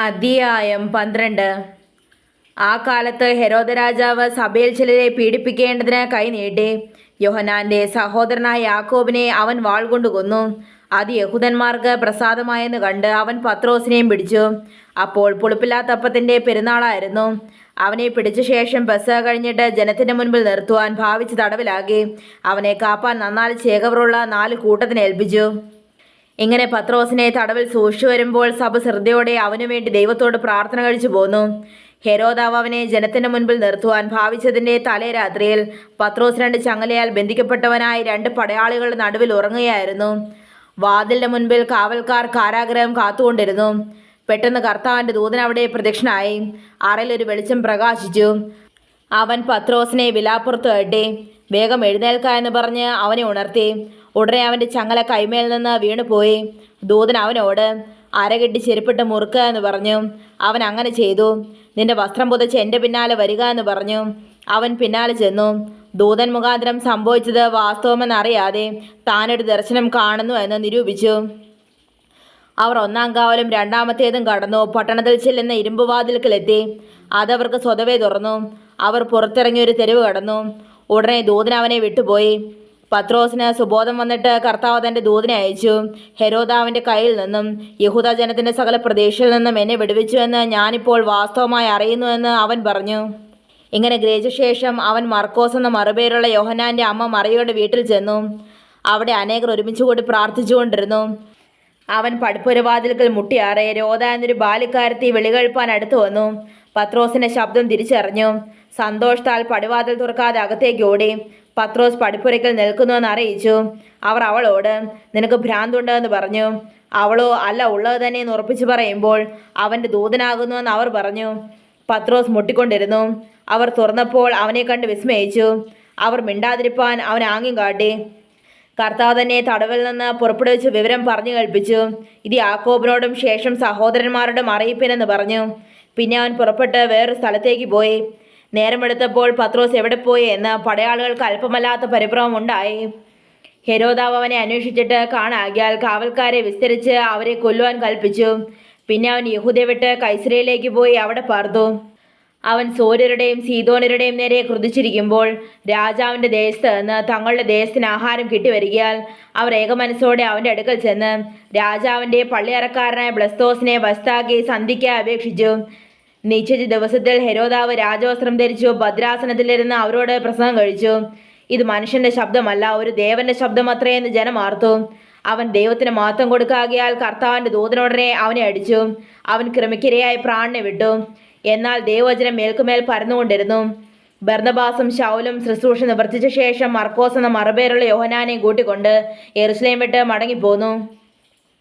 അധ്യായം പന്ത്രണ്ട്. ആ കാലത്ത് ഹെരോദ രാജാവ് സഭയിൽ ചിലരെ പീഡിപ്പിക്കേണ്ടതിന് കൈ നീട്ടി. യോഹനാന്റെ സഹോദരനായ യാക്കോബിനെ അവൻ വാൾ കൊണ്ട് കൊന്നു. അത് യഹൂദന്മാർക്ക് പ്രസാദമായെന്ന് കണ്ട് അവൻ പത്രോസിനെയും പിടിച്ചു. അപ്പോൾ പുളിപ്പില്ലാത്തപ്പത്തിന്റെ പെരുന്നാളായിരുന്നു. അവനെ പിടിച്ച ശേഷം ബസ് കഴിഞ്ഞിട്ട് ജനത്തിന്റെ മുൻപിൽ നിർത്തുവാൻ ഭാവിച്ച് തടവിലാക്കി. അവനെ കാപ്പാൻ നന്നാൽ ചേകവറുള്ള നാല് കൂട്ടത്തിനെ ഏൽപ്പിച്ചു. ഇങ്ങനെ പത്രോസിനെ തടവിൽ സൂക്ഷിച്ചു വരുമ്പോൾ സഭ ശ്രദ്ധയോടെ അവനു വേണ്ടി ദൈവത്തോട് പ്രാർത്ഥന കഴിച്ചു പോന്നു? ഹെരോദാവ് അവനെ ജനത്തിന്റെ മുൻപിൽ നിർത്തുവാൻ ഭാവിച്ചതിന്റെ തലേ രാത്രിയിൽ പത്രോസ് രണ്ട് ചങ്ങലയാൽ ബന്ധിക്കപ്പെട്ടവനായി രണ്ട് പടയാളികളുടെ നടുവിൽ ഉറങ്ങുകയായിരുന്നു. വാതിലിന്റെ മുൻപിൽ കാവൽക്കാർ കാരാഗ്രഹം കാത്തുകൊണ്ടിരുന്നു. പെട്ടെന്ന് കർത്താവിന്റെ ദൂതൻ അവിടെ പ്രത്യക്ഷനായി. അറയിൽ ഒരു വെളിച്ചം പ്രകാശിച്ചു. അവൻ പത്രോസിനെ വിലാപ്പുറത്ത് വേഗം എഴുന്നേൽക്ക എന്ന് പറഞ്ഞ് അവനെ ഉണർത്തി. ഉടനെ അവന്റെ ചങ്ങല കൈമേൽ നിന്ന് വീണുപോയി ദൂതൻ അവനോട് അരകെട്ടി ചെരുപ്പിട്ട് മുറുക്കുക എന്ന് പറഞ്ഞു. അവൻ അങ്ങനെ ചെയ്തു. നിന്റെ വസ്ത്രം പുതച്ച് എന്റെ പിന്നാലെ വരിക എന്ന് പറഞ്ഞു. അവൻ പിന്നാലെ ചെന്നു. ദൂതൻ മുഖാന്തരം സംഭവിച്ചത് വാസ്തവമെന്നറിയാതെ താനൊരു ദർശനം കാണുന്നു എന്ന് നിരൂപിച്ചു. അവർ ഒന്നാം കാവലും രണ്ടാമത്തേതും കടന്നു. പട്ടണത്തിൽ ചെല്ലുന്ന ഇരുമ്പുവാതിൽക്കലെത്തി അതവർക്ക് സ്വതവേ തുറന്നു. അവർ പുറത്തിറങ്ങി ഒരു തെരുവ് കടന്നു. ഉടനെ ദൂതൻ അവനെ വിട്ടുപോയി. പത്രോസിന് സുബോധം വന്നിട്ട് കർത്താവ് തന്റെ ദൂതനെ അയച്ചു. ഹെരോദാവിന്റെ കയ്യിൽ നിന്നും യഹൂദ ജനത്തിന്റെ സകല പ്രതീക്ഷയിൽ നിന്നും എന്നെ വിടുവിച്ചുവെന്ന് ഞാനിപ്പോൾ വാസ്തവമായി അറിയുന്നുവെന്ന് അവൻ പറഞ്ഞു. ഇങ്ങനെ ഗ്രഹിച്ച ശേഷം അവൻ മർക്കോസ് എന്ന മറുപേരുള്ള യോഹനാന്റെ അമ്മ മറിയയുടെ വീട്ടിൽ ചെന്നു. അവിടെ അനേകർ ഒരുമിച്ച് കൂടി പ്രാർത്ഥിച്ചുകൊണ്ടിരുന്നു അവൻ പടുപ്പുരവാതിൽക്കൽ മുട്ടിയാറെ രോധ എന്നൊരു ബാലിക്കാരത്തി വെളികഴിപ്പാൻ അടുത്തു വന്നു. പത്രോസിന്റെ ശബ്ദം തിരിച്ചറിഞ്ഞു. സന്തോഷത്താൽ പടിവാതിൽ തുറക്കാതെ അകത്തേക്ക് ഓടി. പത്രോസ് പടിപ്പുരയ്ക്കൽ നിൽക്കുന്നുവെന്ന് അറിയിച്ചു. അവർ അവളോട് നിനക്ക് ഭ്രാന്തുണ്ടെന്ന് പറഞ്ഞു. അവളോ അല്ല ഉള്ളത് തന്നെ എന്ന് ഉറപ്പിച്ചു പറയുമ്പോൾ അവന്റെ ദൂതനാകുന്നുവെന്ന് അവർ പറഞ്ഞു. പത്രോസ് മുട്ടിക്കൊണ്ടിരുന്നു. അവർ തുറന്നപ്പോൾ അവനെ കണ്ട് വിസ്മയിച്ചു. അവർ മിണ്ടാതിരിപ്പാൻ അവൻ ആംഗ്യം കാട്ടി. കർത്താവ് തന്നെ തടവിൽ നിന്ന് പുറപ്പെടുവിച്ച് വിവരം പറഞ്ഞു കേൾപ്പിച്ചു. ഇത് യാക്കോബിനോടും ശേഷം സഹോദരന്മാരോടും അറിയിപ്പിനെന്ന് പറഞ്ഞു. പിന്നെ അവൻ പുറപ്പെട്ട് വേറൊരു സ്ഥലത്തേക്ക് പോയി. നേരമെടുത്തപ്പോൾ പത്രോസ് എവിടെ പോയി എന്ന് പടയാളികൾക്ക് അല്പമല്ലാത്ത പരിഭ്രമം ഉണ്ടായി ഹെരോദാവ് അവനെ അന്വേഷിച്ചിട്ട് കാണാകിയാൽ കാവൽക്കാരെ വിസ്തരിച്ച് അവരെ കൊല്ലുവാൻ കൽപ്പിച്ചു. പിന്നെ അവൻ യഹൂദയെ വിട്ട് കൈസരയിലേക്ക് പോയി അവിടെ പാർത്തു. അവൻ സൂര്യരുടെയും സീതോനരുടെയും നേരെ ക്രുതിച്ചിരിക്കുമ്പോൾ രാജാവിന്റെ ദേശത്ത് നിന്ന് തങ്ങളുടെ ദേശത്തിന് ആഹാരം കിട്ടിവരികയാൽ അവർ ഏകമനസ്സോടെ അവന്റെ അടുക്കൽ ചെന്ന് രാജാവിന്റെ പള്ളിയറക്കാരനായ ബ്ലസ്തോസിനെ വസ്താക്കി സന്ധിക്കാൻ അപേക്ഷിച്ചു. നിശ്ചിത ദിവസത്തിൽ ഹെരോദാവ് രാജവസ്ത്രം ധരിച്ചു ഭദ്രാസനത്തിലിരുന്ന് അവരോട് പ്രസംഗം കഴിച്ചു. ഇത് മനുഷ്യന്റെ ശബ്ദമല്ല ഒരു ദേവന്റെ ശബ്ദം അത്രയെന്ന് ജനം ആർത്തു. അവൻ ദൈവത്തിന് മഹത്വം കൊടുക്കാകിയാൽ കർത്താവിന്റെ ദൂതനുടനെ അവനെ അടിച്ചു. അവൻ ക്രമിക്കിരയായി പ്രാണനെ വിട്ടു. എന്നാൽ ദൈവവചനം മേൽക്കുമേൽ പരന്നുകൊണ്ടിരുന്നു. ഭരണബാസും ശൗലും ശുശ്രൂഷ നിവർത്തിച്ച ശേഷം മർക്കോസ് എന്ന മറുപേരുള്ള യോഹനാനെയും കൂട്ടിക്കൊണ്ട് എറുസലേം വിട്ട് മടങ്ങിപ്പോന്നു.